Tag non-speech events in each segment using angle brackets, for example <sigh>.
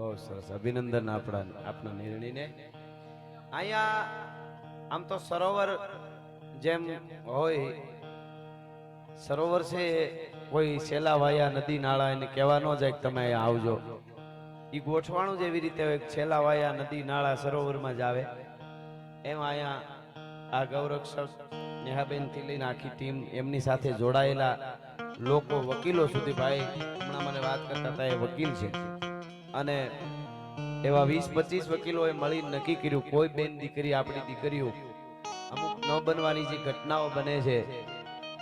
બહુ સરસ અભિનંદન આપણા આપના નિર્ણયને. અહીંયા આમ તો સરોવર જેમ હોય, સરોવર છે, કોઈ સેલા વાયા નદી નાળા એને કહેવા ન જાય તમે અહીંયા આવજો. એ ગોઠવાણું જ એવી રીતે હોય કે છેલ્લા વાયા નદી નાળા સરોવરમાં જ આવે. એમ અહીંયા આ ગૌરક્ષક નેહાબેનથી લઈને આખી ટીમ એમની સાથે જોડાયેલા લોકો, વકીલો સુધી ભાઈ, હમણાં મને વાત કરતા હતા, એ વકીલ છે. અને એવા વીસ, પચીસ વકીલોએ મળી નક્કી કર્યું, કોઈ બેન દીકરી આપણી દીકરીઓ અમુક ન બનવાની જે ઘટનાઓ બને છે,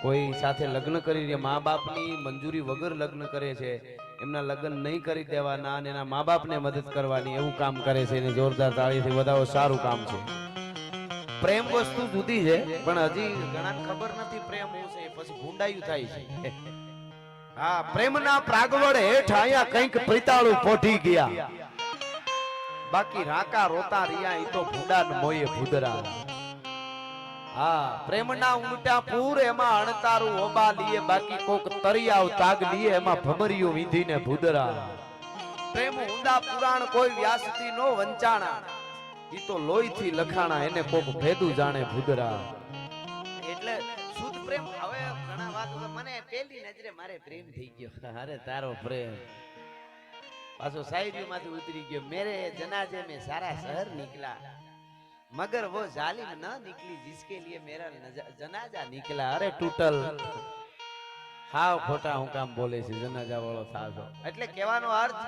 કોઈ સાથે લગ્ન કરી મા બાપની મંજૂરી વગર લગ્ન કરે છે, એમના લગ્ન નહીં કરી દેવાના અને એના મા બાપને મદદ કરવાની એવું કામ કરે છે, એને જોરદાર તાળીથી વધારો સારું કામ છે. પ્રેમ વસ્તુ જુદી છે, પણ હજી ઘણા ખબર નથી પ્રેમ શું છે, પછી ભૂંડાયું થાય છે. હા, પ્રેમના પ્રાગવડ હેઠ અહીંયા કંઈક પ્રિતાળું પોઢી ગયા. બાકી રાકા રોતા રહ્યા એ તો ભૂડાન મોયે ભૂદરા. હા, પ્રેમના ઉમટા પૂર એમાં અણતારું ઓબા લીએ, બાકી કોક તરિયાવ તાગ લીએ, એમાં ભમરિયું વિંધીને ભૂદરા. પ્રેમ ઊંડા પુરાણ કોઈ વ્યાસથી નો વંચાણા. ઈ તો લોહીથી લખાણા, એને કોક ભેદું જાણે ભૂદરા. મને પેલી નજરે મારે પ્રેમ થઈ ગયો. અરે તારો પ્રેમ. પાછો સાહેબી માંથી ઉતરી ગયો. મેરે જનાજે મેં સારા શહેર નીકળા મગર વો જાલિમ ન નીકળી જિસકે લીએ મેરા જનાજા નીકળા અરે ટૂટલ. હાવ ખોટા હું કામ બોલે છે જનાજા વાળો સાધો. એટલે કહેવાનો અર્થ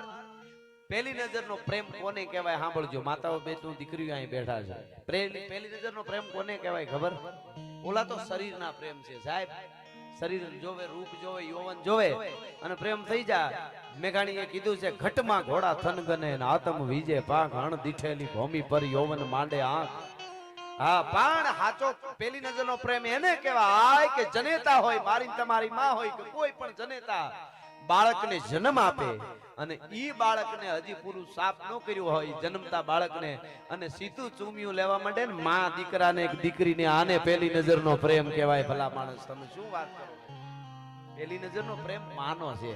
પેહલી નજર નો પ્રેમ કોને કહેવાય સાંભળજો. માતાઓ બે તું દીકરીઓ અહીં બેઠા છે. પ્રેમ પહેલી નજર નો પ્રેમ કોને કહેવાય ખબર? ઓલા તો શરીરના પ્રેમ છે સાહેબ. શરીર જોવે, રૂપ જોવે, યૌવન જોવે અને પ્રેમ થઈ જા. મેઘાણીએ કીધું છે, ઘટમાં ઘોડા થનગને આતમ વિજે પાંખ હણ દીઠેલી ભૂમિ પર યૌવન માંડે આંખ. હા, પણ હાચો પેલી નજરનો પ્રેમ એને કહેવાય કે જનેતા હોય મારી તમારી માં હોય કે કોઈ પણ જનેતા. બાળકને જન્મ આપે અને ઈ બાળકને હજી પૂરું સાફ ન કર્યું હોય જન્મતા બાળકને. અને સીધું ચૂમિયું લેવા માટે ને માં દીકરાને એક દીકરીને આને પહેલી નજરનો પ્રેમ કહેવાય ભલા માણસ. તમે શું વાત કરો? પેલી નજરનો પ્રેમ માનો છે.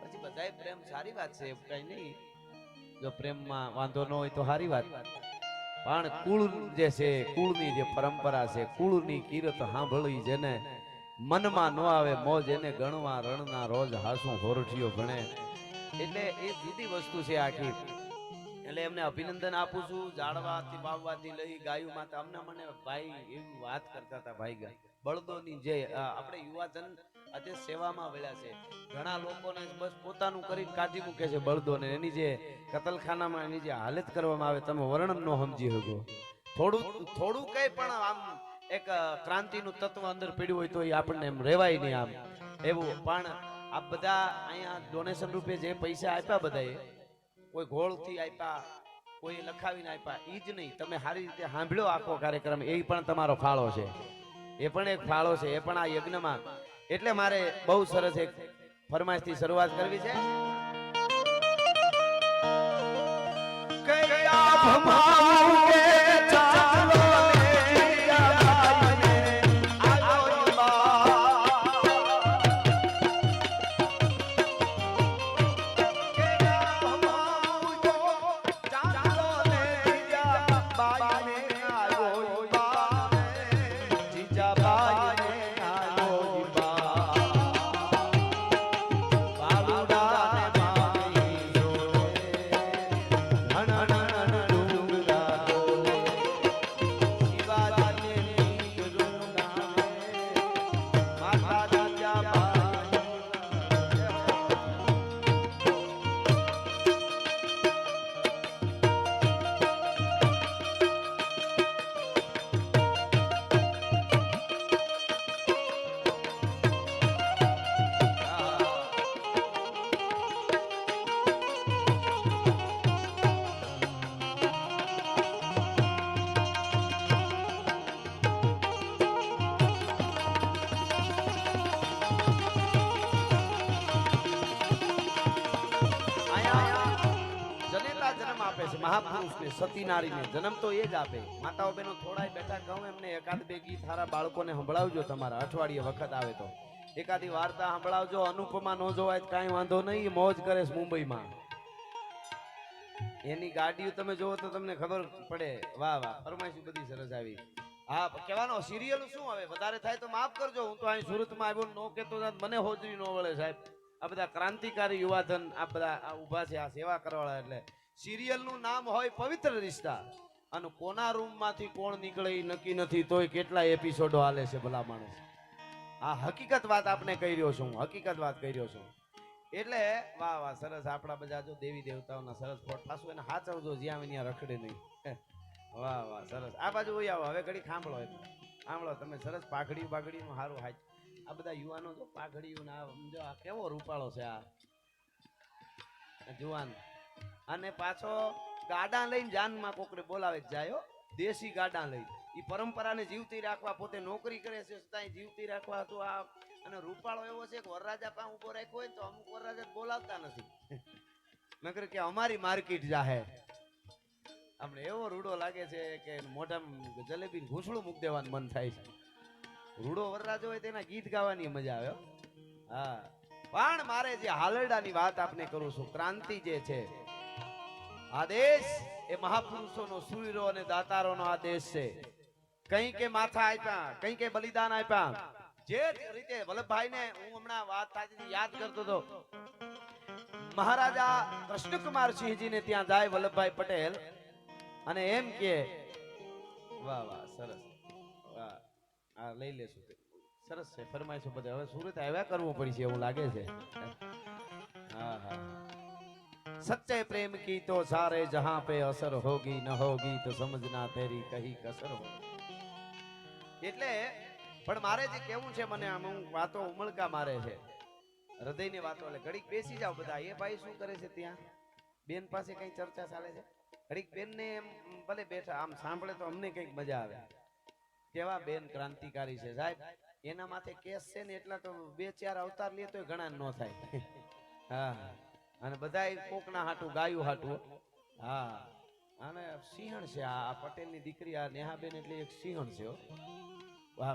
પછી બધાય પ્રેમ સારી વાત છે કઈ નહીં. જો પ્રેમમાં વાંધો ન હોય તો સારી વાત. પણ કુળ જે છે, કુળની જે પરંપરા છે, કુળની કિરત સાંભળવી જેને મનમાં ન આવે, મોજ એને ગણવા રણના રોજ હાસું હોરઠિયો ભણે. એટલે એ જુદી વસ્તુ છે આખી. એટલે એમને અભિનંદન આપું છું. જાળવાથી બાવવાથી લઈ ગાયું માતા. અમને મને ભાઈ એવી વાત કરતા હતા ભાઈ બળદોની જે આપણે યુવાજન અત્યારે સેવામાં વળ્યા છે. ઘણા લોકોને બસ પોતાનું કરી કાઢી મૂકે છે બળદોને. એની જે કતલખાનામાં એની જે હાલત કરવામાં આવે, તમે વર્ણન ન સમજી શકો. થોડું થોડું કઈ પણ આમ એક ક્રાંતિનું તત્વ અંદર પીડ્યું હોય તો એ આપણને એમ રેવાય નહીં આમ. એવું, પણ આ બધા અહીંયા ડોનેશન રૂપે જે પૈસા આપ્યા બધાએ, કોઈ ગોળથી આપ્યા, કોઈ લખાવીને આપ્યા એ જ નહીં. તમે સારી રીતે સાંભળ્યો આખો કાર્યક્રમ, એ પણ તમારો ફાળો છે. એ પણ એક ફાળો છે, એ પણ આ યજ્ઞમાં. એટલે મારે બહુ સરસ એક ફરમાઈશથી શરૂઆત કરવી છે. કયા ભમાઉગે મહાપુરુષને સતી નારીને જન્મ તો એ જ આપે. માતાઓ બહેનો થોડાય બેઠા કહું એમને, એકાદ બે ગીત સારા બાળકોને સંભળાવજો તમારા, અઠવાડિયે વખત આવે તો. એકાદી વાર્તા સંભળાવજો, અનુપમા ન જોવાય કાંઈ વાંધો નહીં, મોજ કરે મુંબઈમાં. એની ગાડીઓ તમે જોવો તો તમને ખબર પડે. વાહ વાહ, ફરમાઈશ બધી સરસ આવી. હા, કહેવાનો સિરિયલ શું હવે? વધારે થાય તો માફ કરજો, હું તો અહીં સુરતમાં આવ્યો, નો કેતો મને હોજરી નો વળે સાહેબ. આ બધા ક્રાંતિકારી યુવાધન આ બધા ઊભા છે, આ સેવા કરવાળા એટલે. સિરિયલનું નામ હોય પવિત્ર રિશ્તા અને કોના રૂમમાંથી કોણ નીકળે એ નક્કી નથી, તોય કેટલા એપિસોડો હાલે છે ભલા માણસ. આ હકીકત વાત આપને કહી રહ્યો છું હકીકત વાત કહી રહ્યો છું. એટલે, વાહ વાહ, સરસ, આપણા બધા જો દેવી દેવતાઓના સરસ ફોટ પાછું એને હાચવજો, જ્યાં ત્યાં રખડે નહીં. વાહ વાહ, સરસ. આ બાજુ હોય આવો, હવે ઘડી ખાંભળો સાંભળો તમે સરસ પાઘડી પાઘડીનું સારું હાચ આ બધા યુવાનો જો પાઘડીયું ના સમજો આ કેવો રૂપાળો છે આ. જુવાન. અને પાછો ગાડા લઈને જાનમાં કોકને બોલાવે જાય દેશી ગાડા લઈ એ પરંપરાને જીવતી રાખવા પોતે નોકરી કરે છે, છતાંય જીવતી રાખવા તો આ અને રૂપાળો એવો છે કે વરરાજા પાસે ઊભો રાખ્યો હોય તો અમુક વરરાજા બોલાવતા નથી. <laughs> નકર કે અમારી માર્કેટ જાહે. આપણે એવો રૂડો લાગે છે કે મોઢામાં જલેબી ઘૂંસળું મૂક દેવાનું મન થાય છે. રૂડો વરરાજો હોય તેના ગીત ગાવાની મજા આવે હા. પણ મારે જે હાલરડાની વાત આપને કરું છું, ક્રાંતિ જે છે આ દેશ એ મહાપુરુષોનો સૂર્યો અને દાતારોનો આ દેશ છે. કઈ કે માથા આપ્યા, કઈ કે બલિદાન આપ્યા. જે રીતે વલ્લભભાઈ ને હું હમણાં વાત તાજી યાદ કરતો હતો. મહારાજા કૃષ્ણકુમાર સિંહજીને ત્યાં જાય વલ્લભભાઈ પટેલ અને એમ કે, વાહ વાહ, સરસ. વાહ, આ લઈ લેશું સરસ છે, ફરમાઈશું બધે. હવે સુરત આવ્યા કરવું પડશે એવું લાગે છે. હા હા. सच्चे प्रेम की तो सारे जहां पे असर होगी न होगी तो समझना तेरी कही कसर होगी એટલે પણ મારે જે કેવું છે મને આમ હું વાતો ઉમળકા મારે છે હૃદયની વાતો એટલે ઘડીક બેસી જાવ બધા એ ભાઈ શું કરે છે ત્યાં બેન પાસે કઈ ચર્ચા ચાલે છે ઘડીક બેન ને એમ ભલે બેઠા આમ સાંભળે તો અમને કઈક મજા આવે કેવા બેન ક્રાંતિકારી છે સાહેબ એના માથે કેસ છે ને એટલા તો બે ચાર અવતાર લે તો ઘણા ન થાય <laughs> હા અને બધા કોકના હાટું, ગાયું હાટું. હા. અને સિંહણ છે, આ પટેલની દીકરી, આ નેહાબેન એટલે એક સિંહણ છે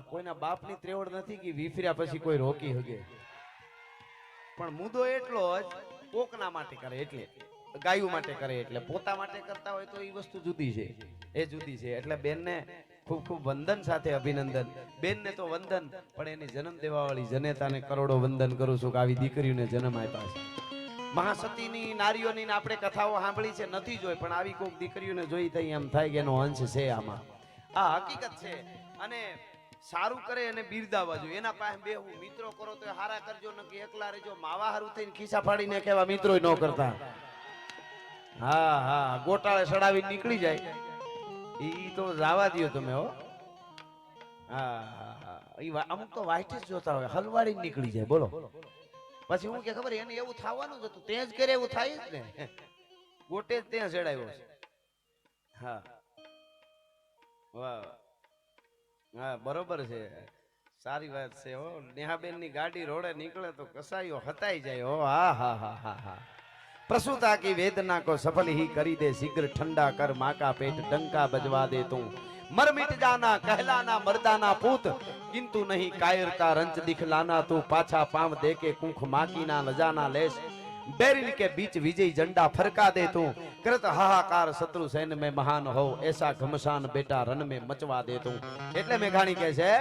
કોઈના બાપની ત્રેવડ નથી કે વિફર્યા પછી કોઈ રોકી હગે. પણ મુદ્દો એટલો જ, કોકના માટે કરે એટલે, ગાયું માટે કરે એટલે. પોતા માટે કરતા હોય તો એ વસ્તુ જુદી છે. એ જુદી છે. એટલે બેનને ખૂબ ખૂબ વંદન સાથે અભિનંદન. બેનને તો વંદન, પણ એની જન્મ દેવાવાળી જનેતાને કરોડો વંદન કરું છું કે આવી દીકરીઓને જન્મ આપ્યા છે. મહાસતીની નારીઓની આપણે કથાઓ સાંભળી છે, નથી જોઈ, પણ આવી કોઈક દીકરીઓને જોઈ થઈ એમ થાય કે એનો અંશ છે આમાં. આ હકીકત છે. અને સારું કરે અને બિરદાવવા જોઈએ. એના પાસે બે હું મિત્રો કરો તો હારા કરજો નકી એકલા રહેજો. માવા હારું થઈને ખિસ્સા ફાડીને કેવા મિત્રો ન કરતા. હા હા, ગોટાળે સડાવી નીકળી જાય. એ તો જવા દ્યો તમે હો. હા હા ઈ અમુક તો વાઇટ જ જોતા હોય. હલવાડી નીકળી જાય. બોલો. પછી હું કે ખબર એને એવું થવાનું જ હતું. તે જ કરે એવું થાય જ ને. ગોટે જ ત્યાં ચડાવ્યો છે. હા. હા, બરોબર છે. સારી વાત છે હો. નેહાબેનની ગાડી રોડે નીકળે તો કસાયો હતાઈ જાય હો. હા હા હા હા હા. પ્રસુતા કી વેદના કો સફલ હી કરી દે. શીઘ્ર ઠંડા કર. માકા પેટ ડંકા બજવા દે તું. મરમિત જાના, કહેલાના, મરદાના પૂત. કિંતુ નહીં કાયરતા રંચ દિખલાના, તું પાછા પામ દે કે કુંખ માકીના લજાના લેશ. બેરિલ કે બીચ વિજય ઝંડા ફરકા દે તું. કૃત હાહાકાર શત્રુ સૈન મે મહાન હો એસા ઘમસાન બેટા રન મે મચવા દે તું. એટલે મેઘાણી કહે છે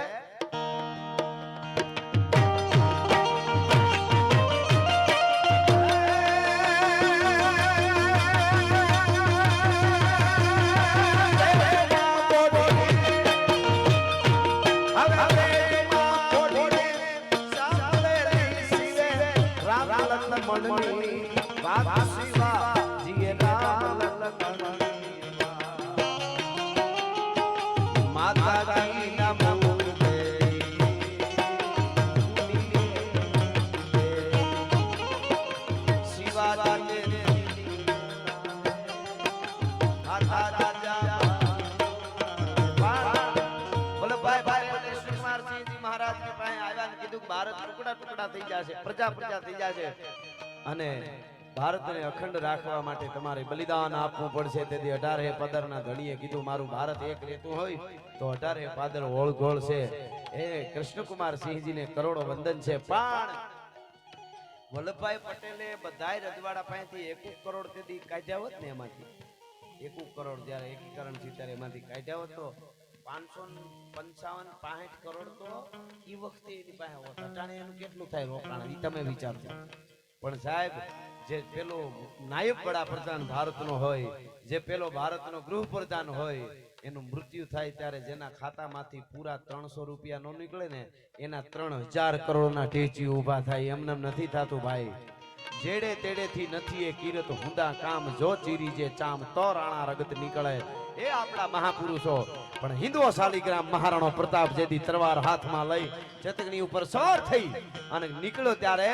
ભારત ટુકડા ટુકડા થઈ જશે પ્રજા પ્રજા થઈ જશે અને ભારતને અખંડ રાખવા માટે તમારે બલિદાન આપવું પડશે. તેથી અઢારે પદરના ધણીએ કીધું, મારું ભારત એક રહેતું હોય તો અઢારે પાદર ઓળઘોળ છે. એ કૃષ્ણકુમાર સિંહજીને કરોડો વંદન છે. પણ વલ્લભભાઈ પટેલે બધાય રજવાડા પાસેથી એક કરોડ તેથી કાઢ્યા હોત ને એમાંથી. એકુક કરોડ જ્યારે એકીકરણથી ત્યારે એમાંથી કાઢ્યા હોત તો પાંચસો પંચાવન પાસઠ કરોડ તો એ વખતે એની પાસે હોત. અટાણે એનું કેટલું થાય રોકાણ? એ તમે વિચારજો. પણ સાહેબ, જે પેલો નાયબ વડાપ્રધાન ભારતનો હોય, જે પેલો ભારતનો ગૃહપ્રધાન હોય, એનું મૃત્યુ થાય ત્યારે જેના ખાતામાંથી પૂરા ત્રણસો રૂપિયા નો નીકળે ને, એના ત્રણ હજાર કરોડના ટેચી ઊભા થાય, એમને નથી થતું ભાઈ. જેડે તેડેથી નથી એ કિરત હુંદા કામ જો ચીરી જે ચામ, તો રાણા રગત નીકળે. એ આપણા મહાપુરુષો. પણ હિન્દુઓ શાલિગ્રામ મહારાણો પ્રતાપ જેથી તરવાર હાથમાં લઈ, ચતકણી ઉપર સવાર થઈ અને નીકળ્યો ત્યારે